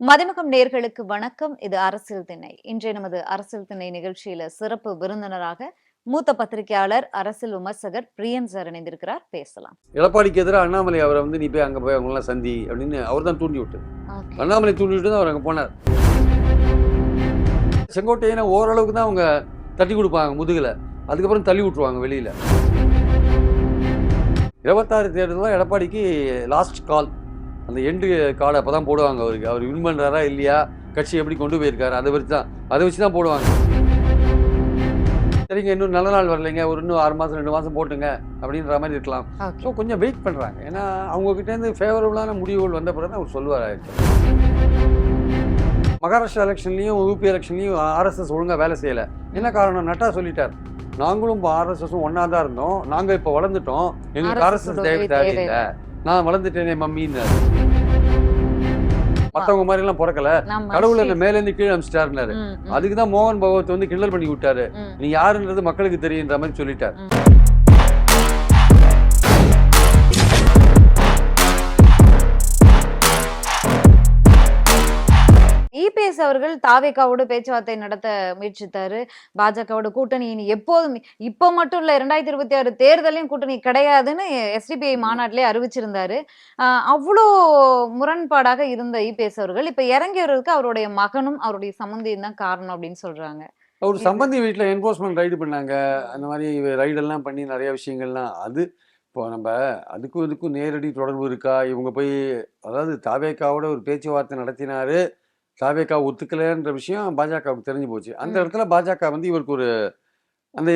மதிமகம் நேர்களுக்கு வணக்கம். இது அரசியல் திணை இன்றைய நமது அரசியல் திணை நிகழ்ச்சியில சிறப்பு விருந்தினராக மூத்த பத்திரிகையாளர் அரசியல் விமர்சகர் பிரியன் சார் இணைந்திருக்கிறார். பேசலாம். எடப்பாடிக்கு எதிராக அண்ணாமலை அவரை வந்து நீ போய் அங்கே போய் அவங்களாம் சந்தி அப்படின்னு அவர் தான் தூண்டி விட்டு. அண்ணாமலை தூண்டி விட்டு தான் அவர் அங்கே போனார். செங்கோட்டையனை ஓரளவுக்கு தான் அவங்க தட்டி கொடுப்பாங்க முதுகில். அதுக்கப்புறம் தள்ளி விட்டுருவாங்க வெளியில். இருபத்தாறு தேர்தல் தான் எடப்பாடிக்கு லாஸ்ட் கால் அந்த எண்டு கார்டு அப்போ தான் போடுவாங்க அவருக்கு அவர் வின் பண்ணுறாரா இல்லையா? கட்சி எப்படி கொண்டு போயிருக்காரு? அதை வச்சு தான் அதை வச்சு தான் போடுவாங்க. சரிங்க இன்னும் நல்ல நாள் வரலைங்க. ஒரு இன்னும் ஆறு மாதம் ரெண்டு மாதம் போட்டுங்க அப்படின்ற மாதிரி இருக்கலாம். ஸோ கொஞ்சம் வெயிட் பண்ணுறாங்க ஏன்னா அவங்கக்கிட்டேருந்து ஃபேவரபுளான முடிவுகள் வந்த பிறகு தான் அவர் சொல்லுவார். மகாராஷ்டிரா எலெக்ஷன்லையும் யூபி எலெக்ஷன்லையும் ஆர்எஸ்எஸ் ஒழுங்காக வேலை செய்யலை. என்ன காரணம்? நட்டா சொல்லிட்டார். நாங்களும் இப்போ ஆர்எஸ்எஸும் ஒன்றா தான் இருந்தோம். நாங்கள் இப்போ வளர்ந்துட்டோம். எங்களுக்கு ஆர்எஸ்எஸ் தேவை தேவையில்லை. நான் வளர்ந்துட்டேனே மம்மின்னு மற்றவங்க மாதிரிலாம் பிறக்கல. நம்ம கடவுள் என்ன மேலேருந்து கீழே அமிச்சிட்டாருனாரு ம், ம், அதுக்கு தான் மோகன் பகவத் வந்து கிண்டல் பண்ணி விட்டாரு. நீ யாருன்றது மக்களுக்கு தெரியுன்ற மாதிரி சொல்லிட்டார். இபிஎஸ் அவர்கள் தாவேக்காவோடு பேச்சுவார்த்தை நடத்த முயற்சித்தாரு. பாஜகவோட கூட்டணி இனி எப்போதும் இப்போ மட்டும் இல்ல இரண்டாயிரத்தி இருபத்தி ஆறு தேர்தலையும் கூட்டணி கிடையாதுன்னு எஸ்டிபிஐ மாநாட்டிலே அறிவிச்சிருந்தாரு. அவ்வளோ முரண்பாடாக இருந்த இபிஎஸ் அவர்கள் இப்ப இறங்கியவருக்கு அவருடைய மகனும் அவருடைய சம்பந்தியும் தான் காரணம் அப்படின்னு சொல்றாங்க. அவர் சம்பந்தி வீட்டில் என்ஃபோர்ஸ்மெண்ட் ரைடு பண்ணாங்க. அந்த மாதிரி ரைடெல்லாம் பண்ணி நிறைய விஷயங்கள்லாம். அது இப்போ நம்ம அதுக்கும் இதுக்கும் நேரடி தொடர்பு இருக்கா? இவங்க போய் அதாவது தாவேக்காவோட ஒரு பேச்சுவார்த்தை நடத்தினாரு. தாவேக்கா ஒத்துக்கலைன்ற விஷயம் பாஜகவுக்கு தெரிஞ்சு போச்சு. அந்த. இடத்துல பாஜக வந்து இவருக்கு ஒரு அந்த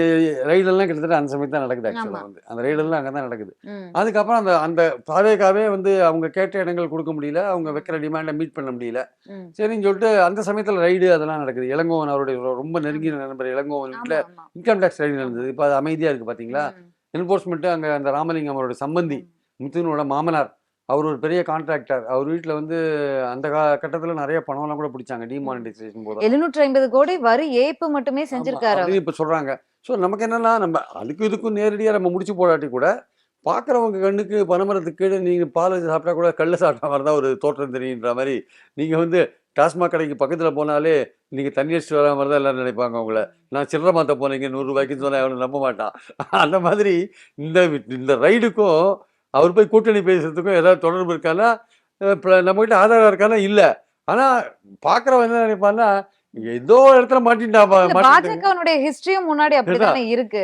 ரைடெல்லாம் கிட்டத்தட்ட அந்த சமயத்து தான் நடக்குது. ஆக்சுவலாக வந்து. அந்த ரைடெல்லாம் அங்கே தான் நடக்குது. அதுக்கப்புறம் அந்த அந்த தாவேக்காவே வந்து அவங்க கேட்ட இடங்கள் கொடுக்க முடியல அவங்க வைக்கிற டிமாண்டை மீட் பண்ண முடியல. சரின்னு சொல்லிட்டு அந்த சமயத்தில் ரைடு அதெல்லாம் நடக்குது. இளங்கோவன் அவருடைய ரொம்ப நெருங்கிய நண்பர் இளங்கோவன் வீட்டில். இன்கம் டேக்ஸ் ரைடு நடந்தது. இப்போ அது அமைதியாக இருக்குது பார்த்தீங்களா என்ஃபோர்ஸ்மெண்ட்டு அங்கே அந்த ராமலிங்கம் அவரோட சம்பந்தி முத்துனோட மாமனார். அவர் ஒரு பெரிய கான்ட்ராக்டர் அவர் வீட்டில் வந்து அந்த கட்டத்தில் நிறைய பணம்லாம் கூட பிடிச்சாங்க. டிமானிட்டைசேஷன் போது. எழுநூற்றி ஐம்பது கோடி வரி ஏய்ப்பு மட்டுமே செஞ்சிருக்காரு. இப்போ சொல்கிறாங்க ஸோ நமக்கு என்னன்னா நம்ம அதுக்கும் இதுக்கும் நேரடியாக நம்ம முடிச்சு போடாட்டி கூட பார்க்குறவங்க கண்ணுக்கு பனமரத்துக்கு கீழே நீங்கள் பால் வச்சு சாப்பிட்டா கூட கல்ல சாப்பிட்டா மாதிரி தான் ஒரு தோற்றம் தெரியுன்ற மாதிரி நீங்கள் வந்து டாஸ்மாக் கடைக்கு பக்கத்தில் போனாலே நீங்கள் தண்ணி அடிச்சுட்டு வர மாதிரி தான் எல்லாரும் நினைப்பாங்க உங்களை. நான் சில்லறை மாற்ற போனீங்க நூறுரூபாய்க்குன்னு சொன்னால் எவனும் நம்ப மாட்டான். அந்த மாதிரி இந்த இந்த ரைடுக்கும் அவர் போய் கூட்டணி பேசுறதுக்கும் ஏதாவது தொடர்பு இருக்கானா நம்மகிட்ட ஆதாரம் இருக்கானா இல்லை. ஆனால் பார்க்குறவன் என்ன நினைப்பான்னா ஏதோ இடத்துல மாட்டின்டா இல்ல, பாஜகவினுடைய ஹிஸ்டரியும் முன்னாடி அப்படித்தானே இருக்கு.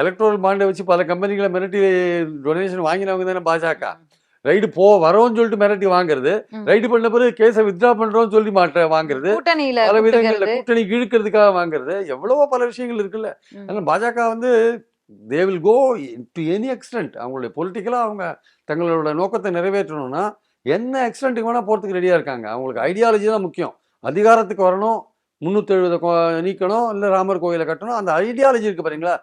எலக்ட்ரோல் பாண்டை வச்சு பல கம்பெனிகளை மிரட்டி டொனேஷன் வாங்கினவங்க தானே பாஜக. ரைடு போ வரோன்னு சொல்லிட்டு மிரட்டி வாங்குறது. ரைடு பண்ண பிறகு கேஸை வித்ட்ரா பண்றோம்னு சொல்லி மாற்ற வாங்குறது. பல விதங்கள்ல. கூட்டணி இழுக்கிறதுக்காக வாங்குறது. எவ்வளவோ பல விஷயங்கள் இருக்குல்ல. அதனால பாஜக வந்து they will go to any extent அவங்களுடைய பொலிட்டிக்கலாக அவங்க தங்களோட நோக்கத்தை நிறைவேற்றணும்னா என்ன எக்ஸ்டென்ட்டுக்கு வேணால் போகிறதுக்கு ரெடியாக இருக்காங்க. அவங்களுக்கு ஐடியாலஜி தான் முக்கியம். அதிகாரத்துக்கு வரணும் முந்நூற்றி எழுபதை நீக்கணும் இல்லை ராமர் கோயிலை கட்டணும். அந்த ஐடியாலஜி இருக்குது பாருங்களா.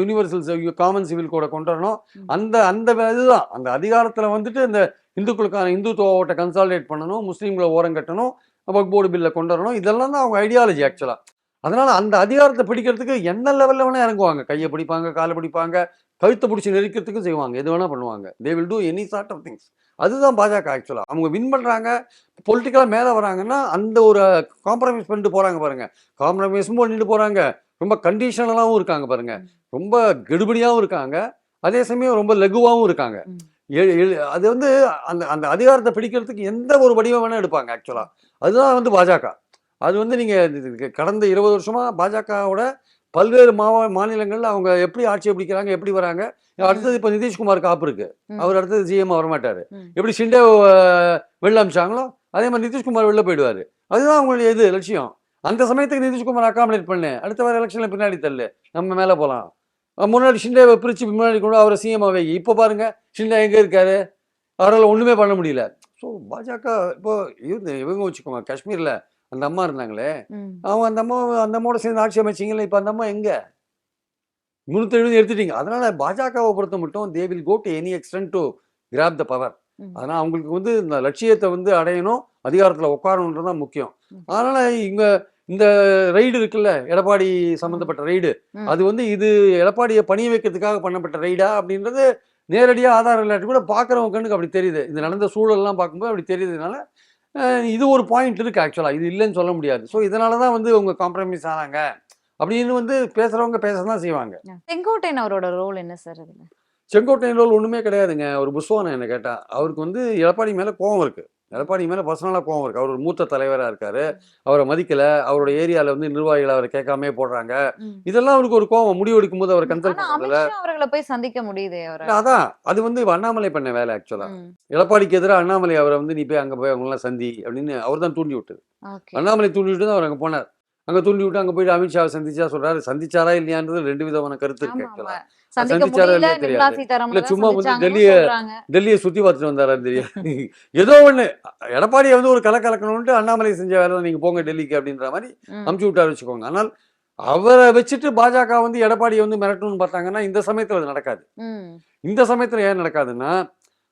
யூனிவர்சல் காமன் சிவில் கோடை கொண்டு வரணும். அந்த அந்த இதுதான். அந்த அதிகாரத்தில் வந்துட்டு இந்த இந்துக்களுக்கான இந்துத்துவ ஓட்டை கன்சாலிடேட் பண்ணணும் முஸ்லீம்களை ஓரம் கட்டணும் வக் போர்டு பில்லை கொண்டு வரணும். இதெல்லாம் தான் அவங்க ஐடியாலஜி ஆக்சுவலாக அதனால அந்த அதிகாரத்தை பிடிக்கிறதுக்கு என்ன லெவலில் வேணால் இறங்குவாங்க. கையை பிடிப்பாங்க காலை பிடிப்பாங்க கழுத்தை பிடிச்சி நெரிக்கிறதுக்கும் செய்வாங்க. எது வேணால் பண்ணுவாங்க. They will do any sort of things அதுதான் பாஜக ஆக்சுவலாக அவங்க வின் பண்ணுறாங்க பொலிட்டிக்கலாக மேலே வராங்கன்னா அந்த ஒரு காம்ப்ரமைஸ் பண்ணிட்டு போகிறாங்க பாருங்க. காம்ப்ரமைஸும் பண்ணிட்டு போகிறாங்க ரொம்ப கண்டிஷனலாகவும் இருக்காங்க பாருங்க. ரொம்ப கெடுபடியாகவும் இருக்காங்க. அதே சமயம் ரொம்ப லகுவாகவும் இருக்காங்க. அது வந்து அந்த அந்த அதிகாரத்தை பிடிக்கிறதுக்கு எந்த ஒரு வடிவம் வேணால் எடுப்பாங்க ஆக்சுவலாக அதுதான் வந்து பாஜக. அது வந்து நீங்கள் கடந்த இருபது வருஷமாக பாஜகவோட பல்வேறு மாவ மாநிலங்களில் அவங்க எப்படி ஆட்சியை பிடிக்கிறாங்க எப்படி வராங்க? அடுத்தது இப்போ நிதிஷ்குமார் காப்பு இருக்கு. அவர் அடுத்தது சிஎம் வரமாட்டார். எப்படி ஷிண்டே வெளில அமிச்சாங்களோ அதே மாதிரி நிதிஷ்குமார் வெளில போயிடுவார். அதுதான் அவங்களுடைய இது லட்சியம். அந்த சமயத்துக்கு நிதிஷ்குமார் அக்காமடேட் பண்ணு. அடுத்த வார எலெக்ஷனில் பின்னாடி தள்ளு. நம்ம மேலே போகலாம் முன்னாடி ஷிண்டேவை பிரித்து முன்னாடி கொண்டு அவரை சிஎம் வை. இப்போ பாருங்க ஷிண்டே எங்கே இருக்காரு? அவரால் ஒன்றுமே பண்ண முடியல. ஸோ பாஜக இப்போ இவங்க இவங்க வச்சுக்கோங்க காஷ்மீரில் அந்த அம்மா இருந்தாங்களே. அவங்க அந்த அம்மா அந்த அம்மாவோட சேர்ந்து ஆட்சி அமைச்சிங்களே இப்போ அந்த அம்மா எங்கே முந்நூற்றி எழுபது எடுத்துட்டீங்க அதனால பாஜகவை பொறுத்த மட்டும் they will go to any extent to grab the power. அதனால் அவங்களுக்கு வந்து இந்த லட்சியத்தை வந்து அடையணும் அதிகாரத்தில் உட்காரணுன்றது தான் முக்கியம். அதனால இங்க இந்த ரைடு இருக்குல்ல எடப்பாடி சம்மந்தப்பட்ட ரைடு. அது வந்து இது எடப்பாடியை பணிய வைக்கிறதுக்காக பண்ணப்பட்ட ரைடா அப்படின்றது நேரடியாக ஆதாரம் இல்லாட்டி கூட பார்க்குறவங்க கண்ணுக்கு அப்படி தெரியுது இது நடந்த சூழல்லாம் பார்க்கும்போது அப்படி தெரியுதுனால இது ஒரு பாயிண்ட் இருக்கு ஆக்சுவலா இது இல்லைன்னு சொல்ல முடியாது. ஸோ இதனால தான் வந்து அவங்க காம்ப்ரமைஸ் ஆனாங்க. அப்படின்னு வந்து பேசுறவங்க பேச தான் செய்வாங்க செங்கோட்டையன் அவரோட ரோல் என்ன சார் செங்கோட்டையன் ரோல் ஒண்ணுமே கிடையாதுங்க. ஒரு புஸ்வானம் என்ன கேட்டா. அவருக்கு வந்து எடப்பாடி மேல கோவம் இருக்கு. எடப்பாடி மேல பர்சனலா கோவம் இருக்கு. அவர் ஒரு மூத்த தலைவரா இருக்காரு. அவரை மதிக்கல. அவரோட ஏரியால வந்து நிர்வாகிகள் அவரை கேட்காம போடுறாங்க. இதெல்லாம் அவருக்கு ஒரு கோவம். முடிவு எடுக்கும் போது அவர் கன்சல்ட் பண்ணல அவர்களை போய் சந்திக்க முடியுதே அதான். அது வந்து அண்ணாமலை பண்ண வேலை ஆக்சுவலா. எடப்பாடிக்கு எதிராக அண்ணாமலை அவரை வந்து நீ போய் அங்க போய் அவங்களாம் சந்தி அப்படின்னு அவர் தான் தூண்டி விட்டது. அண்ணாமலை தூண்டி விட்டு தான் அவர் அங்க போனார். அங்க தூண்டி விட்டு அங்க போயிட்டு அமித்ஷாவை சந்திச்சா சொல்றாரு சந்திச்சாரா இல்லையான்றது ரெண்டு விதமான கருத்து. சந்திக்க சந்திச்சாரா இல்லையா தெரியாது. இல்ல, சும்மா வந்து டெல்லிய-. டெல்லியை சுத்தி பார்த்துட்டு வந்தாரான்னு தெரியாது ஏதோ ஒண்ணு எடப்பாடியை வந்து ஒரு கலை கலக்கணும்ட்டு அண்ணாமலை செஞ்ச வேலை நீங்க போங்க டெல்லிக்கு அப்படின்ற மாதிரி. அமுச்சு விட்டாரு வச்சுக்கோங்க ஆனால் அவரை வச்சுட்டு பாஜக வந்து எடப்பாடியை வந்து மிரட்டணும்னு பார்த்தாங்கன்னா இந்த சமயத்துல அது நடக்காது. இந்த சமயத்துல ஏன் நடக்காதுன்னா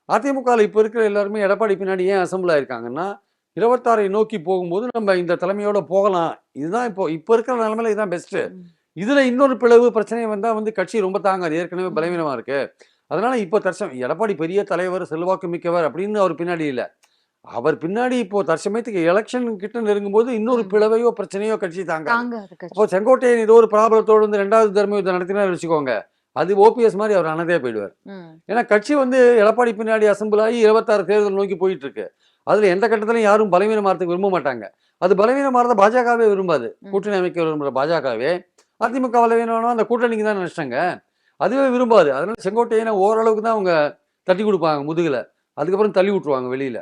அதிமுகவில் இப்போ இருக்கிற எல்லாருமே எடப்பாடி பின்னாடி ஏன் அசம்பிள் ஆயிருக்காங்கன்னா இருபத்தாறை நோக்கி போகும்போது நம்ம இந்த தலைமையோட போகலாம் இதுதான் இப்போ இப்போ இருக்கிற நிலைமையில இதுதான் பெஸ்ட் ம். இதுல இன்னொரு பிளவு பிரச்சனை வந்தா வந்து கட்சி ரொம்ப தாங்காது ஏற்கனவே ம். பலவீனமா இருக்கு அதனால இப்போ தற்சம் எடப்பாடி பெரிய தலைவர் செல்வாக்கு மிக்கவர் அப்படின்னு அவர் பின்னாடி இல்ல அவர் பின்னாடி இப்போ தற்சமயத்துக்கு எலெக்ஷன் கிட்ட நெருங்கும் போது இன்னொரு. பிளவையோ பிரச்சனையோ கட்சி தாங்க. அப்போ செங்கோட்டையன் ஏதோ ஒரு ப்ராப்ளத்தோடு வந்து ரெண்டாவது தர்ம யுத்தம் நடத்தினார் வச்சுக்கோங்க அது ஓபிஎஸ் மாதிரி அவர் அனதே போயிடுவார். ஏன்னா கட்சி வந்து எடப்பாடி பின்னாடி அசம்பிள் ஆகி இருபத்தாறு தேர்தல் நோக்கி போயிட்டு இருக்கு அதுல எந்த கட்டத்திலையும் யாரும் பலவீனமாறதுக்கு விரும்ப மாட்டாங்க. அது பலவீனமாறத பாஜகவே விரும்பாது. கூட்டணி அமைக்க விரும்புற பாஜகவே. அதிமுக பலவீனம் அந்த கூட்டணிக்கு தான் நினைச்சிட்டாங்க அதுவே விரும்பாது. அதனால செங்கோட்டையனை ஓரளவுக்கு தான் அவங்க தட்டி கொடுப்பாங்க முதுகுல. அதுக்கப்புறம் தள்ளி விட்டுருவாங்க வெளியில.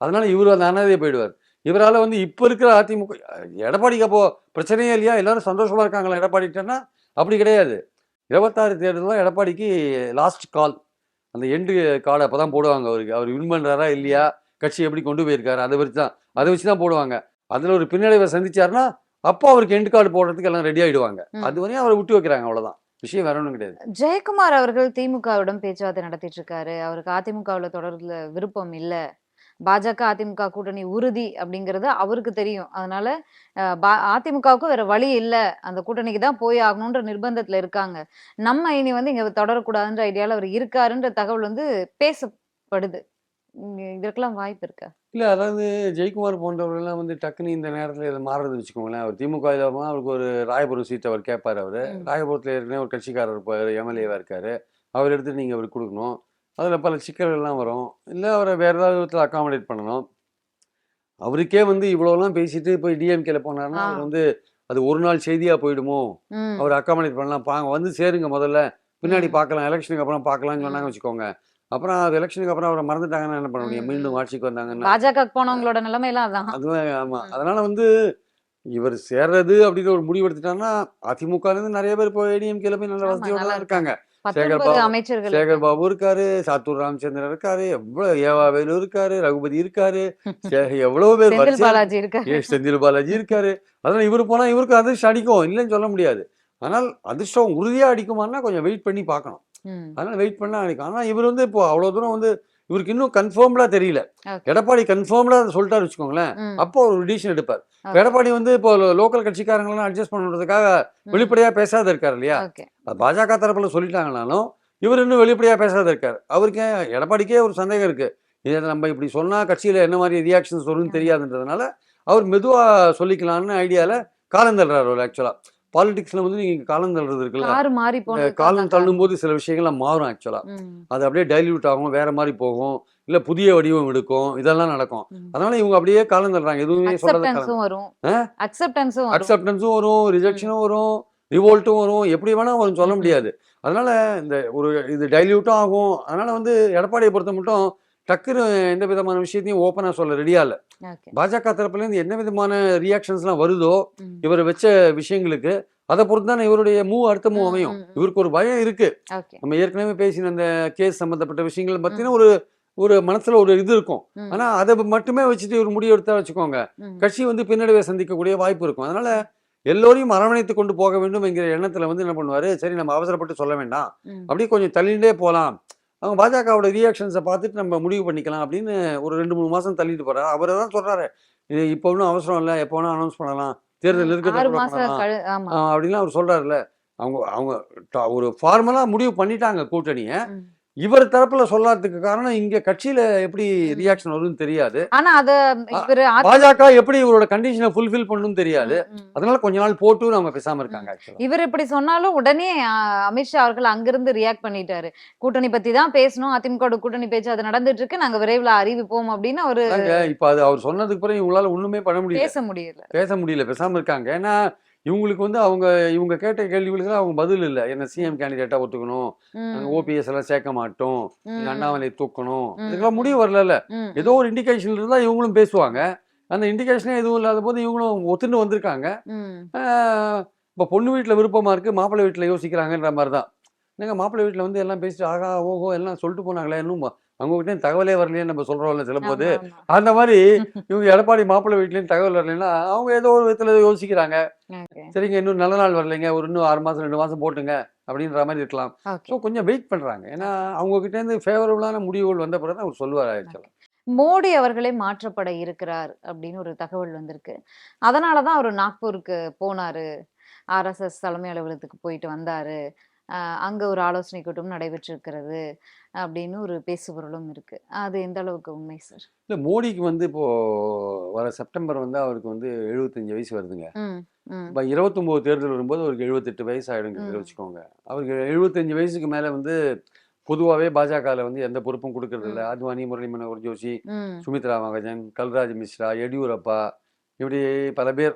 அதனால இவர் அந்த அனதே போயிடுவார். இவரால வந்து இப்ப இருக்கிற அதிமுக எடப்பாடிக்கு அப்போ பிரச்சனையே இல்லையா? எல்லாரும் சந்தோஷமா இருக்காங்களா எடப்பாடிட்டேன்னா அப்படி கிடையாது. இருபத்தாறு தேர்தல் எடப்பாடிக்கு லாஸ்ட் கால் அந்த எண்டு கார்டு அப்பதான் போடுவாங்க அவருக்கு. அவர் வின் பண்றாரா இல்லையா? கட்சி எப்படி கொண்டு போயிருக்காரு? அதை வச்சு தான் அதை வச்சு தான் போடுவாங்க. அதுல ஒரு பின்னடைவை சந்திச்சாருன்னா அப்போ அவருக்கு எண்டு கார்டு போடுறதுக்கு எல்லாம் ரெடி ஆயிடுவாங்க. ம். அது வரையும் அவரை விட்டு வைக்கிறாங்க அவ்வளவுதான். விஷயம் வேற ஒன்றும் கிடையாது. ஜெயக்குமார் அவர்கள் திமுகவிடம் பேச்சுவார்த்தை நடத்திட்டு இருக்காரு. அவருக்கு அதிமுகவுல தொடர்ல விருப்பம் இல்ல. பாஜக அதிமுக கூட்டணி உறுதி அப்படிங்கிறது அவருக்கு தெரியும். அதனால அஹ், பா- அதிமுகவுக்கு வேற வழி இல்ல. அந்த கூட்டணிக்கு தான் போய் ஆகணும்ன்ற நிர்பந்தத்துல இருக்காங்க. நம்ம இனி வந்து இங்க தொடரக்கூடாதுன்ற ஐடியால அவர் இருக்காருன்ற தகவல் வந்து பேசப்படுது. இங்க இதற்கெல்லாம் வாய்ப்பு இருக்கா? இல்ல அதாவது ஜெயக்குமார் போன்றவர்கள்லாம் வந்து டக்குன்னு இந்த நேரத்துல இதை மாறுறது வச்சுக்கோங்களேன். அவர் திமுக அவருக்கு ஒரு ராயபுரம் சீட் அவர் கேட்பாரு அவரு. ராயபுரத்துல ஏற்கனவே ஒரு கட்சிக்காரர் இருப்பார் எம்எல்ஏவா இருக்காரு. அவர் எடுத்து நீங்க அவருக்கு கொடுக்கணும். அதுல பல சிக்கல்கள்லாம் வரும். இல்ல அவரை வேற ஏதாவது விதத்துல அகாமடேட் பண்ணணும். அவருக்கே வந்து இவ்வளவுலாம் பேசிட்டு போய் டிஎம்கேல போனாருன்னா ஆ. அவர் வந்து அது ஒரு நாள் செய்தியா போயிடுமோ. அவர் அகாமடேட் பண்ணலாம். பாங்க வந்து சேருங்க முதல்ல. பின்னாடி. பார்க்கலாம். எலெக்ஷனுக்கு அப்புறம் பார்க்கலாம்னு சொன்னாங்க. வச்சுக்கோங்க. அப்புறம் அது எலெக்ஷனுக்கு அப்புறம் அவரை மறந்துட்டாங்கன்னா என்ன பண்ண முடியும்? மீண்டும். ஆட்சிக்கு வந்தாங்கன்னா. பாஜக போனவங்களோட நிலைமை எல்லாம் அதான் அதுதான் ஆமா. அதனால வந்து இவர் சேர்றது அப்படின்னு ஒரு முடிவு எடுத்துட்டாங்கன்னா அதிமுக இருந்து நிறைய பேர் இப்போ ஏடிஎம்கேல போய் நல்ல வசதியோட இருக்காங்க. சேகர் பாபு- சேகர் இருக்காரு சாத்தூர் ராமச்சந்திரன் இருக்காரு எவ்வளவு ஏவா வேலு இருக்காரு ரகுபதி இருக்காரு எவ்வளவு பேர் செந்தில் பாலாஜி இருக்காரு. அதனால இவரு போனா இவருக்கு அதிர்ஷ்டம் அடிக்கும் இல்லைன்னு சொல்ல முடியாது. ஆனால் அதிர்ஷ்டம் உறுதியா அடிக்குமான்னா கொஞ்சம் வெயிட் பண்ணி பார்க்கணும். அதனால வெயிட் பண்ணா அடிக்கும் ஆனா இவர் வந்து இப்போ அவ்வளவு தூரம் வந்து இவருக்கு இன்னும் கன்ஃபார்ம்டா தெரியல. எடப்பாடி கன்ஃபார்ம்டா சொல்லிட்டாரு வச்சுக்கோங்களேன். அப்போ ஒரு டிசிஷன் எடுப்பார். எடப்பாடி வந்து இப்போ லோக்கல் கட்சிக்காரங்களாம் அட்ஜஸ்ட் பண்ணுறதுக்காக. வெளிப்படையா பேசாத இருக்காரு இல்லையா பாஜக தரப்புல சொல்லிட்டாங்கனாலும் இவர் இன்னும் வெளிப்படையா பேசாத இருக்காரு அவருக்கு எடப்பாடிக்கே ஒரு சந்தேகம் இருக்கு இதை நம்ம இப்படி சொன்னா கட்சியில என்ன மாதிரி ரியாக்ஷன்ஸ் வரும்னு. தெரியாதுன்றதுனால அவர் மெதுவா சொல்லிக்கலாம்னு ஐடியால காலம் தள்ளுறாரு ஆக்சுவலா பாலிடிக்ஸ்ல வந்து நீங்க காலம் தள்ளுறது இருக்குல்ல? காலம் தள்ளும் போது சில விஷயங்கள்லாம் மாறும் ஆக்சுவலா அது அப்படியே டைல்யூட் ஆகும் வேற மாதிரி போகும் இல்ல புதிய வடிவம் எடுக்கும் இதெல்லாம் நடக்கும். அதனால இவங்க அப்படியே காலம் தள்ளுறாங்க. எதுவுமே அக்செப்டன்ஸும்? அக்செப்டன்ஸும் வரும். ரிஜெக்ஷனும் வரும். ரிவோல்ட்டும் வரும் எப்படி வேணா வரும் சொல்ல. முடியாது. அதனால இந்த ஒரு இது டைல்யூட்டும் ஆகும். அதனால வந்து எடப்பாடியை பொறுத்த மட்டும் டக்குன்னு எந்த விதமான விஷயத்தையும் ஓப்பனா சொல்ல ரெடியா இல்ல. பாஜக தரப்புல இருந்து என்ன விதமான ரியாக்ஷன்ஸ்லாம் வருதோ. இவர் வச்ச விஷயங்களுக்கு அதை பொறுத்து தானே இவருடைய மூவ் அடுத்த மூவ் அமையும். இவருக்கு ஒரு பயம் இருக்கு. நம்ம ஏற்கனவே பேசின அந்த கேஸ் சம்பந்தப்பட்ட விஷயங்கள் பத்தின ஒரு ஒரு மனசுல ஒரு இது இருக்கும். ஆனா அதை மட்டுமே வச்சுட்டு ஒரு முடிவு எடுத்தா வச்சுக்கோங்க. கட்சி வந்து பின்னடைவை சந்திக்கக்கூடிய வாய்ப்பு இருக்கும் அதனால எல்லோரையும் அரவணைத்து கொண்டு போக வேண்டும் என்கிற எண்ணத்துல வந்து என்ன பண்ணுவாரு சரி நம்ம அவசரப்பட்டு சொல்ல வேண்டாம். அப்படியே கொஞ்சம் தள்ளிண்டே போகலாம் அவங்க பாஜகவோட ரியாக்ஷன்ஸை பார்த்துட்டு நம்ம முடிவு பண்ணிக்கலாம் அப்படின்னு ஒரு ரெண்டு மூணு மாசம் தள்ளிட்டு போறாரு. அவர் தான் சொல்றாரு இது இப்போ ஒன்றும் அவசரம் இல்லை எப்போ வேணா அனௌன்ஸ் பண்ணலாம் தேர்தல் ஆமா அப்படின்லாம் அவர் சொல்றாருல்ல. அவங்க அவங்க ஒரு ஃபார்மலா முடிவு பண்ணிட்டாங்க கூட்டணியை. இவர் தரப்புல சொல்லாததுக்கு காரணம் இங்க கட்சியில எப்படி ரியாக்ஷன் வரும்னு தெரியாது. ஆனா அத பாஜக எப்படி இவரோட கண்டிஷனை ஃபுல்ஃபில் பண்ணணும்னு தெரியாது. அதனால கொஞ்ச நாள் போட்டு நம்ம பேசாம இருக்காங்க இவர் இப்படி சொன்னாலும் உடனே அமித்ஷா அவர்கள் அங்கிருந்து ரியாக்ட் பண்ணிட்டாரு. கூட்டணி பத்தி தான் பேசணும். அதிமுக கூட்டணி பேச்சு அது நடந்துட்டு இருக்கு. நாங்க விரைவில் அறிவிப்போம் அப்படின்னு அவரு இப்ப அது அவர் சொன்னதுக்கு பிறகு இவங்களால ஒண்ணுமே பண்ண முடியல. பேச முடியல. பேச முடியல. பேசாம இருக்காங்க. ஏன்னா இவங்களுக்கு வந்து அவங்க இவங்க கேட்ட கேள்விகளுக்கு அவங்க பதில் இல்லை. என்ன சிஎம் கேண்டிடேட்டா ஒத்துக்கணும். ம், ஓபிஎஸ் எல்லாம் சேர்க்க மாட்டோம். அண்ணாமலை தூக்கணும். இதுக்கெல்லாம் முடிவு வரல ஏதோ ஒரு இண்டிகேஷன் இருந்தா இவங்களும் பேசுவாங்க. அந்த இண்டிகேஷனே எதுவும் இல்லாத போது இவங்களும் ஒத்துன்னு வந்திருக்காங்க. இப்ப பொண்ணு வீட்டுல விருப்பமா இருக்கு மாப்பிள்ளை வீட்டுல யோசிக்கிறாங்கன்ற மாதிரி தான். என்னங்க மாப்பிள்ளை வீட்டுல வந்து எல்லாம் பேசிட்டு ஆகா ஓஹோ எல்லாம் சொல்லிட்டு போனாங்களே இன்னும் அவங்க கிட்ட தகவலே வரலையே நம்ம சொல்றோம்ல சில போது ஆமா, ஆமா. அந்த மாதிரி இவங்க எடப்பாடி மாப்பிள்ளை வீட்லயும் தகவல் வரலைன்னா அவங்க ஏதோ ஒரு விதத்துல யோசிக்கிறாங்க. சரிங்க இன்னும் நல்ல நாள் வரலைங்க ஒரு இன்னும் ஆறு மாசம் ரெண்டு மாசம் போட்டுங்க அப்படின்ற மாதிரி இருக்கலாம். ஸோ கொஞ்சம் வெயிட் பண்றாங்க. ஏன்னா அவங்க கிட்ட இருந்து ஃபேவரபுளான முடிவுகள் வந்த பிறகு தான் அவர் சொல்லுவார் ஆக்சுவலாக மோடி அவர்களே மாற்றப்பட இருக்கிறார் அப்படின்னு ஒரு தகவல் வந்திருக்கு. அதனாலதான் அவர் நாக்பூருக்கு போனாரு. ஆர்எஸ்எஸ் தலைமை அலுவலகத்துக்கு போயிட்டு வந்தாரு. அங்க ஒரு ஆலோசனை கூட்டம் நடைபெற்றிருக்கிறது அப்படின்னு ஒரு பேசுபொருளும் இருக்கு. அது எந்த அளவுக்கு உண்மை சார்? இல்லை மோடிக்கு வந்து இப்போ வர செப்டம்பர் வந்து அவருக்கு வந்து எழுபத்தஞ்சு வயசு வருதுங்க. இப்போ இருபத்தொம்போது தேர்தல் வரும்போது அவருக்கு எழுபத்தெட்டு வயசு ஆயிடுங்க ம். வச்சுக்கோங்க. அவருக்கு எழுபத்தஞ்சு வயசுக்கு மேலே வந்து பொதுவாகவே பாஜகவில் வந்து எந்த பொறுப்பும் கொடுக்கறது இல்ல. அத்வானி முரளி மனோகர் ஜோஷி சுமித்ரா மகாஜன் கல்ராஜ் மிஸ்ரா எடியூரப்பா இப்படி பல பேர்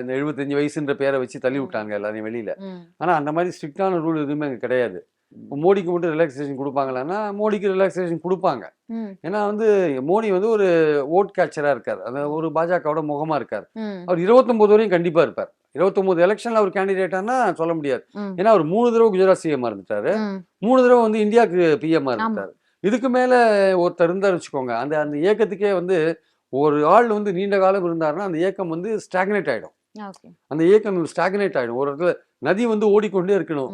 இந்த எழுபத்தஞ்சு வயசுன்ற பேரை வச்சு தள்ளி. விட்டாங்க எல்லாரையும் வெளியில. ஆனா அந்த மாதிரி ஸ்ட்ரிக்டான ரூல் எதுவுமே அங்கே கிடையாது. இப்போ மோடிக்கு மட்டும் ரிலாக்ஸேஷன் கொடுப்பாங்களான்னா மோடிக்கு ரிலாக்ஸேஷன் கொடுப்பாங்க. ஏன்னா வந்து மோடி வந்து ஒரு ஓட் கேட்சரா இருக்கார். அந்த ஒரு பாஜகவோட முகமா இருக்கார். அவர் இருபத்தொன்பது வரையும் கண்டிப்பா இருப்பார். இருபத்தொன்பது எலெக்ஷன்ல அவர் கேண்டிடேட்டானா சொல்ல முடியாது. ஏன்னா அவர் மூணு தடவை குஜராத் சிஎம் இருந்துட்டாரு. மூணு தடவை வந்து இந்தியாவுக்கு பிஎம் ஆமா. இருந்தார் இதுக்கு மேல ஒருத்தர் இருந்தார் வச்சுக்கோங்க. அந்த அந்த இயக்கத்துக்கே வந்து ஒரு ஆள் வந்து நீண்ட காலம் இருந்தாருன்னா அந்த இயக்கம் வந்து ஸ்டாக்னேட் ஆயிடும். ஓகே அந்த இயக்கம் ஸ்டாக்னேட் ஆயிடும். ஒரு இடத்துல நதி வந்து ஓடிக்கொண்டே இருக்கணும்.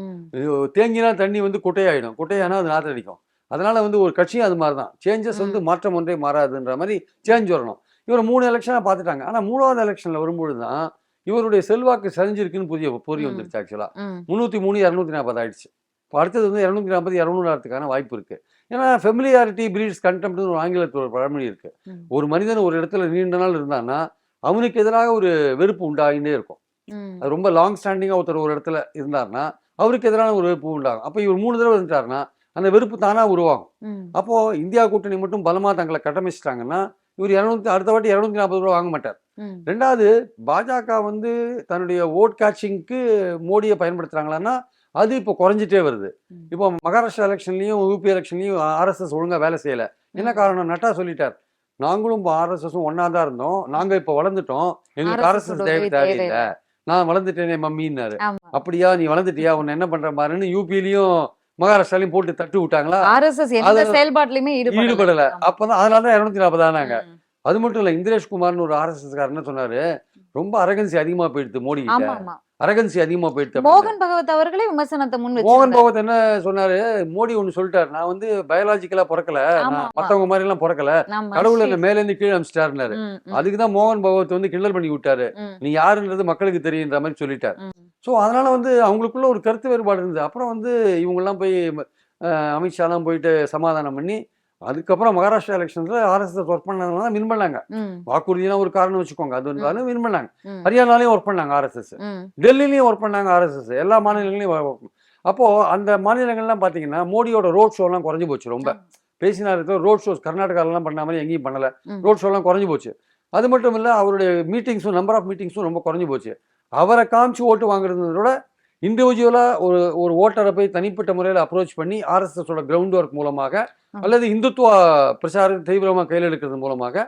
தேங்கினா தண்ணி வந்து குட்டையாயிடும். குட்டையானா அது நாத்தடிக்கும் அதனால வந்து ஒரு கட்சியும் அது மாதிரி தான் சேஞ்சஸ் வந்து மாற்றம் ஒன்றே மாறாதுன்ற மாதிரி சேஞ்ச் வரணும். இவர் மூணு எலெக்ஷனாக பார்த்துட்டாங்க. ஆனால் மூணாவது எலெக்ஷனில் வரும்பொழுது தான் இவருடைய செல்வாக்கு சரிஞ்சிருக்குன்னு புரிய புரிய. வந்துருச்சு ஆக்சுவலாக முந்நூற்றி மூணு இரநூத்தி நாற்பது ஆயிடுச்சு. அடுத்தது வந்து இரநூத்தி நாற்பது இரநூறு ஆகிறதுக்கான வாய்ப்பு இருக்கு. ஏன்னா ஃபெமிலியாரிட்டி பிரீட்ஸ் கண்டெம்ட்னு ஒரு ஆங்கிலத்தில் ஒரு பழமொழி இருக்கு. ம். ஒரு மனிதன் ஒரு இடத்துல நீண்ட நாள் இருந்தான்னா அவனுக்கு எதிராக ஒரு வெறுப்பு உண்டாகிட்டே இருக்கும். அது ரொம்ப லாங் ஸ்டாண்டிங்காக ஒருத்தர் ஒரு இடத்துல இருந்தாருன்னா அவருக்கு எதிரான ஒரு வெறுப்பு உண்டாகும். அப்போ இவர் மூணு தடவை இருந்துட்டாருன்னா அந்த வெறுப்பு தானாக உருவாகும். அப்போ இந்தியா கூட்டணி மட்டும் பலமாக தங்களை கட்டமைச்சிட்டாங்கன்னா இவர் இரநூத்தி அடுத்த வாட்டி இரநூத்தி நாற்பது ரூபா வாங்க மாட்டார். ரெண்டாவது பாஜக வந்து தன்னுடைய ஓட் கேட்சிங்க்கு மோடியை பயன்படுத்துறாங்களான்னா அது இப்போ குறைஞ்சிட்டே வருது. இப்போ மகாராஷ்டிரா எலெக்ஷன்லையும் யூபி எலெக்ஷன்லையும் ஆர்எஸ்எஸ் ஒழுங்கா வேலை செய்யல. என்ன. காரணம்? நட்டா சொல்லிட்டார். நாங்களும் இப்போ ஆர்எஸ்எஸும் ஒன்னா தான் இருந்தோம். நாங்க இப்போ வளர்ந்துட்டோம். எங்களுக்கு ஆர்எஸ்எஸ் தேவை தேவையில்லை. நான் வளர்ந்துட்டேனே மம்மின்னாரு. அப்படியா நீ வளர்ந்துட்டியா? உன்னை என்ன பண்ற பாருன்னு யூபிலையும் மகாராஷ்டிராலையும் போட்டு தட்டு விட்டாங்களா? ஆர்எஸ்எஸ் எந்த செயல்பாட்டிலுமே ஈடுபடல. அப்பதான் அதனால தான் இரநூத்தி நாற்பது ஆனாங்க. அது மட்டும் இல்ல இந்திரேஷ் குமார்னு ஒரு ஆர்எஸ்எஸ் காரன்னு சொன்னாரு? ரொம்ப அரகன்சி அதிகமா போயிடுது மோடி அரகன்சி அதிகமா போயிடுது அப்படின்னு. மோகன் பகவத் அவர்களே விமர்சனத்தை முன் மோகன் பகவத் என்ன சொன்னாரு? மோடி ஒண்ணு சொல்லிட்டாரு. நான் வந்து பயாலஜிக்கலா பிறக்கல. மத்தவங்க மாதிரி எல்லாம் பிறக்கல கடவுள் என்ன மேல இருந்து கீழே அமிச்சிட்டாருனாரு ம், ம், அதுக்கு தான் மோகன் பகவத் வந்து கிண்டல் பண்ணி விட்டாரு. நீ யாருன்றது மக்களுக்கு தெரியுன்ற மாதிரி சொல்லிட்டார். ஸோ அதனால வந்து அவங்களுக்குள்ள ஒரு கருத்து வேறுபாடு இருந்தது. அப்புறம் வந்து இவங்கெல்லாம் போய் அமித்ஷாலாம் போயிட்டு சமாதானம் பண்ணி அதுக்கப்புறம் மகாராஷ்டிரா எலெக்ஷன்ஸ்ல ஆர்எஸ்எஸ் ஒர்க் பண்ணதுனால வின் பண்ணாங்க. ம், வாக்குறுதினா ஒரு காரணம் வச்சுக்கோங்க. அது இருந்தாலும் வின் பண்ணாங்க. ஹரியானாலையும் ஒர்க் பண்ணாங்க ஆர்எஸ்எஸ் டெல்லிலையும் ஒர்க் பண்ணாங்க ஆர்எஸ்எஸ் எல்லா மாநிலங்களையும். அப்போ அந்த மாநிலங்கள்லாம் பார்த்தீங்கன்னா மோடியோட ரோட் ஷோலாம் குறைஞ்சு போச்சு ரொம்ப. பேசினா இருக்கிற ரோட் ஷோஸ் கர்நாடகாலலாம் பண்ண மாதிரி எங்கேயும் பண்ணல. ரோட் ஷோலாம் குறைஞ்சு போச்சு. அது மட்டும் இல்லை அவருடைய மீட்டிங்ஸும் நம்பர் ஆஃப் மீட்டிங்ஸும் ரொம்ப குறைஞ்சு போச்சு. அவரை காமிச்சு ஓட்டு வாங்குறதோட இண்டிவிஜுவலாக ஒரு ஒரு ஓட்டரை போய் தனிப்பட்ட முறையில் அப்ரோச் பண்ணி ஆர்எஸ்எஸோட கிரவுண்ட் ஒர்க் மூலமாக. அல்லது இந்துத்துவ பிரச்சாரம் தீவிரமாக கையில் எடுக்கிறது மூலமாக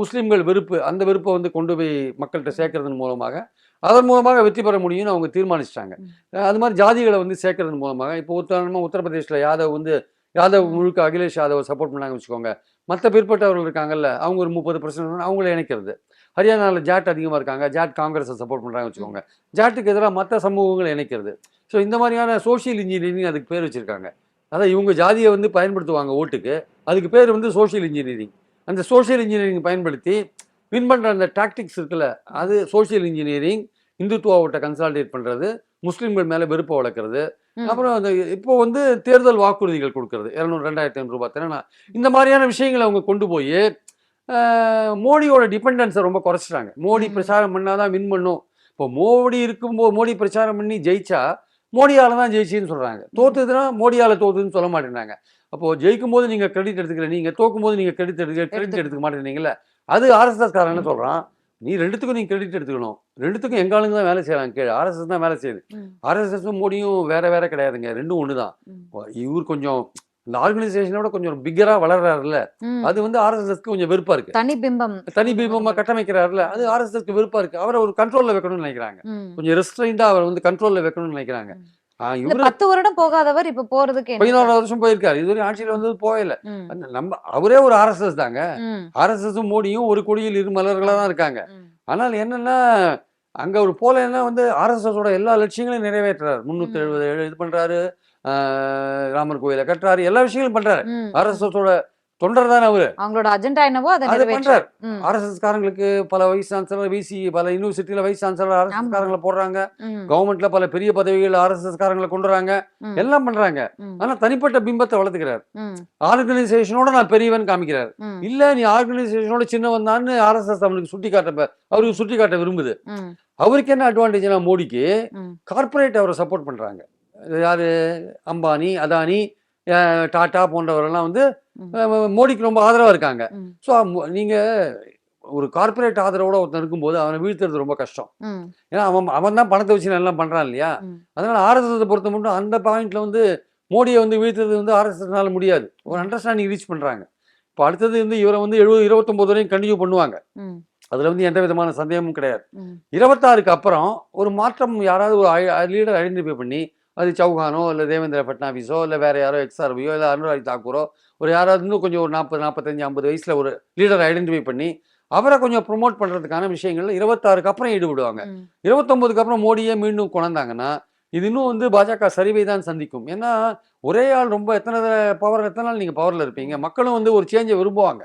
முஸ்லிம்கள் வெறுப்பு அந்த வெறுப்பை வந்து கொண்டு போய் மக்கள்கிட்ட சேர்க்கறதன் மூலமாக அதன் மூலமாக வெற்றி பெற முடியும்னு அவங்க தீர்மானிச்சிட்டாங்க. அது மாதிரி ஜாதிகளை வந்து சேர்க்கறதன் மூலமாக இப்போ உதாரணமாக உத்தரப்பிரதேசில் யாதவ் வந்து யாதவ். முழுக்க அகிலேஷ் யாதவ் சப்போர்ட் பண்ணாங்க வச்சுக்கோங்க. மற்ற பிற்பட்டவர்கள் இருக்காங்கல்ல அவங்க ஒரு முப்பது பர்சன்ட் அவங்கள இணைக்கிறது. ஹரியானாவில் ஜாட் அதிகமாக இருக்காங்க ஜாட் காங்கிரஸை சப்போர்ட் பண்ணுறாங்க வச்சுக்கோங்க. ஜாட்டுக்கு எதிராக மற்ற சமூகங்களை இணைக்கிறது. ஸோ இந்த மாதிரியான சோஷியல் இன்ஜினியரிங் அதுக்கு பேர் வச்சுருக்காங்க. அதான் இவங்க ஜாதியை வந்து பயன்படுத்துவாங்க ஓட்டுக்கு. அதுக்கு பேர் வந்து சோஷியல் இன்ஜினியரிங் அந்த சோஷியல் இன்ஜினியரிங் பயன்படுத்தி வின் பண்ணுற அந்த டாக்டிக்ஸ் இருக்குல்ல அது சோஷியல் இன்ஜினியரிங் இந்துத்துவ ஓட்டை கன்சாலிடேட் பண்ணுறது முஸ்லீம்கள் மேலே வெறுப்பை வளர்க்குறது. அப்புறம் அந்த இப்போ வந்து தேர்தல் வாக்குறுதிகள் கொடுக்கறது. இரநூறு ரெண்டாயிரத்தி ஐநூறு ரூபாய் தானே? இந்த மாதிரியான விஷயங்களை அவங்க கொண்டு போய் மோடியோட டிபெண்டன்ஸை ரொம்ப குறைச்சிட்டாங்க. மோடி. பிரச்சாரம் பண்ணாதான் வின் பண்ணும். இப்போ மோடி இருக்கும்போது மோடி பிரச்சாரம் பண்ணி ஜெயிச்சா மோடியால தான் ஜெயிச்சின்னு சொல்றாங்க. தோத்துதுன்னா மோடியால தோத்துதுன்னு சொல்ல மாட்டேங்கிறாங்க அப்போ ஜெயிக்கும் போது நீங்க கிரெடிட் எடுத்துக்கல நீங்க தோக்கும் போது நீங்க கிரெடிட் எடுத்துக்க கிரெடிட் எடுத்துக்க- மாட்டேங்கிறீங்களா அது ஆர்எஸ்எஸ் காரன் என்ன சொல்றான்? நீ ரெண்டுத்துக்கும் நீ கிரெடிட் எடுத்துக்கணும். ரெண்டுத்துக்கும் எங்க ஆளுங்க தான் வேலை செய்யறாங்க. கீழே ஆர்எஸ்எஸ் தான் வேலை செய்யுது. ஆர்எஸ்எஸும் மோடியும் வேற வேற கிடையாதுங்க. ரெண்டும் ஒன்று தான். இவர் கொஞ்சம் இந்த ஆர்கனைசேஷனோட கொஞ்சம் பிக்கரா வளர்றாருல்ல. அது வந்து ஆர்எஸ்எஸ்க்கு கொஞ்சம் வெறுப்பா இருக்கு. தனி பிம்பம். தனி பிம்பமா கட்டமைக்கிறாருல அது ஆர்எஸ்எஸ்க்கு வெறுப்பா இருக்கு. அவரை ஒரு கண்ட்ரோல்ல வைக்கணும்னு நினைக்கிறாங்க. கொஞ்சம் ரெஸ்ட்ரைண்டா அவர் வந்து கண்ட்ரோல்ல வைக்கணும்னு நினைக்கிறாங்க. பத்து வருடம் போகாதவர் இப்ப போறதுக்கு பதினோரு வருஷம் போயிருக்காரு. இதுவரை ஆட்சியில வந்து போகல. நம்ம அவரே ஒரு ஆர்எஸ்எஸ் தாங்க. ஆர்எஸ்எஸும் மோடியும் ஒரு கொடியில் இரு மலர்களா தான் இருக்காங்க. ஆனால் என்னன்னா அங்க ஒரு போலன்னா வந்து ஆர்எஸ்எஸோட எல்லா லட்சியங்களையும் நிறைவேற்றுறாரு. முன்னூத்தி எழுபது இது பண்றாரு. ராமர் கோயிலை கட்டுறாரு எல்லா விஷயங்களும் பண்றாரு. ஆர்எஸ்எஸோட தொண்டர் தானே அவரு அவங்களோட அஜெண்டா என்னவோ அதை பண்றாரு ம். ஆர்எஸ்எஸ் காரங்களுக்கு பல வைஸ் சான்சலர் விசி பல யூனிவர்சிட்டியில வைஸ் சான்சலர் ஆர்எஸ்எஸ் ஆமா. காரங்களை போடுறாங்க. கவர்மெண்ட்ல பல பெரிய பதவிகள் ஆர்எஸ்எஸ் காரங்களை கொண்டு வராங்க. எல்லாம் பண்றாங்க. ஆனா தனிப்பட்ட பிம்பத்தை வளர்த்துக்கிறார். ஆர்கனைசேஷனோட நான் பெரியவன் காமிக்கிறார். இல்ல நீ ஆர்கனைசேஷனோட சின்னவன் தான் ஆர்எஸ்எஸ் அவனுக்கு சுட்டி காட்ட அவருக்கு சுட்டி காட்ட விரும்புது. அவருக்கு என்ன அட்வான்டேஜ்னா மோடிக்கு ம். கார்ப்பரேட் அவரை சப்போர்ட் பண்றாங்க யாரு அம்பானி அதானி அஹ் டாடா போன்றவரெல்லாம் வந்து மோடிக்கு ரொம்ப ஆதரவா இருக்காங்க. ஸோ நீங்க ஒரு கார்ப்பரேட் ஆதரவோட ஒருத்தன் இருக்கும்போது அவனை வீழ்த்துறது ரொம்ப கஷ்டம். ஏன்னா அவன் அவன் தான் பணத்தை வச்சு எல்லாம் பண்றான் இல்லையா. அதனால ஆர்எஸ்எஸ் பொறுத்த மட்டும் அந்த பாயிண்ட்ல வந்து மோடியை வந்து வீழ்த்துறது வந்து ஆர்எஸ்எஸ்னால முடியாது ஒரு அண்டர்ஸ்டாண்டிங் ரீச் பண்றாங்க இப்போ அடுத்தது வந்து இவரை வந்து எழுபது இருபத்தொம்போது வரையும் கண்டினியூ பண்ணுவாங்க. அதுல வந்து எந்த விதமான சந்தேகமும் கிடையாது. இருபத்தாறுக்கு அப்புறம் ஒரு மாற்றம் யாராவது ஒரு லீடர் ஐடென்டிஃபை பண்ணி அது சௌஹானோ இல்லை தேவேந்திர ஃபட்னாவிஸோ இல்லை வேற யாரோ எக்ஸ்ஆர்வியோ இல்லை அனுராக் தாக்கூரோ ஒரு யாராவது இன்னும் கொஞ்சம் ஒரு நாற்பது நாற்பத்தஞ்சு ஐம்பது வயசுல ஒரு லீடர் ஐடென்டிஃபை பண்ணி அவரை கொஞ்சம் ப்ரொமோட் பண்றதுக்கான விஷயங்கள்ல இருபத்தாறுக்கு அப்புறம் ஈடுபடுவாங்க ம். இருபத்தொன்பதுக்கு அப்புறம் மோடியே மீண்டும் கொண்டாந்தாங்கன்னா இது இன்னும் வந்து பாஜக சரிவை தான் சந்திக்கும் ஏன்னா ஒரே ஆள் ரொம்ப எத்தனை பவர் எத்தனை நாள் நீங்க பவர்ல இருப்பீங்க மக்களும் வந்து ஒரு சேஞ்சை விரும்புவாங்க.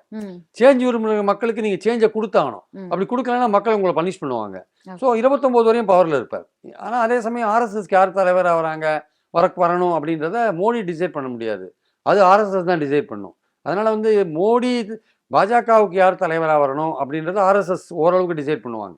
சேஞ்ச் விரும்புகிற மக்களுக்கு நீங்க சேஞ்சை கொடுத்தாகணும். அப்படி கொடுக்கலன்னா மக்கள் உங்களை பனிஷ் பண்ணுவாங்க. ஸோ இருபத்தொம்போது வரையும் பவர்ல இருப்பார் ஆனா அதே சமயம் ஆர்எஸ்எஸ்க்கு யார் தலைவர் ஆகிறாங்க? வர வரணும் அப்படின்றத மோடி டிசைட் பண்ண முடியாது. அது ஆர்எஸ்எஸ் தான் டிசைட் பண்ணும். அதனால வந்து மோடி பாஜகவுக்கு யார் தலைவராக வரணும் அப்படின்றத ஆர்எஸ்எஸ் ஓரளவுக்கு டிசைட் பண்ணுவாங்க.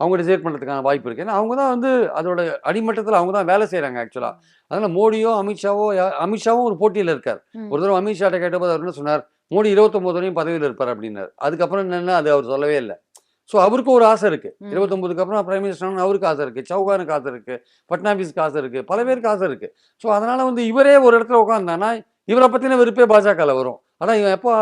அவங்க டிசைட் பண்ணுறதுக்கான வாய்ப்பு இருக்கு. ஏன்னா அவங்க தான் வந்து அதோட அடிமட்டத்தில் அவங்க தான் வேலை செய்கிறாங்க ஆக்சுவலாக அதனால மோடியோ அமித்ஷாவோ அமித்ஷாவும் ஒரு போட்டியில் இருக்கார். ஒரு தடவை அமித்ஷாட்ட கேட்டபோது அவர் என்ன சொன்னார்? மோடி இருபத்தொம்போது வரையும் பதவியில் இருப்பார் அப்படின்னார். அதுக்கப்புறம் என்னன்னா அது அவர் சொல்லவே இல்லை. ஸோ அவருக்கு ஒரு ஆசை இருக்கு. இருபத்தொன்பதுக்கு அப்புறம் பிரைம் மினிஸ்டர் அவருக்கு ஆசை இருக்கு. சௌகானுக்கு ஆசை இருக்கு. பட்னாவிஸ்க்கு ஆசை இருக்கு. பல பேருக்கு ஆசை இருக்கு. ஸோ அதனால வந்து இவரே ஒரு இடத்துல உட்காந்தானா இவரை பத்தின வெறுப்பே பாஜகவில் வரும். அதான் இவன் எப்போ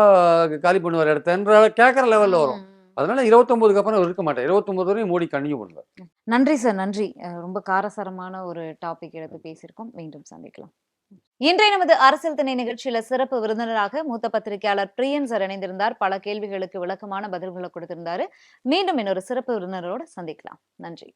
காலி பண்ணுவார் இடத்தன்ற கேட்குற லெவல்ல வரும். அதனால இருபத்தொன்பதுக்கு அப்புறம் இருக்க மாட்டார். இருபத்தொன்பது வரையும் மோடி கண்டினியூ பண்ணுவார் நன்றி சார். நன்றி. ரொம்ப காரசாரமான ஒரு டாபிக் எடுத்து பேசியிருக்கோம். மீண்டும் சந்திக்கலாம். இன்றைய நமது அரசியல் திணை நிகழ்ச்சியில சிறப்பு விருந்தினராக மூத்த பத்திரிகையாளர் பிரியன் சார் இணைந்திருந்தார். பல கேள்விகளுக்கு விளக்கமான பதில்களை கொடுத்திருந்தாரு. மீண்டும் இன்னொரு சிறப்பு விருந்தினரோடு சந்திக்கலாம். நன்றி.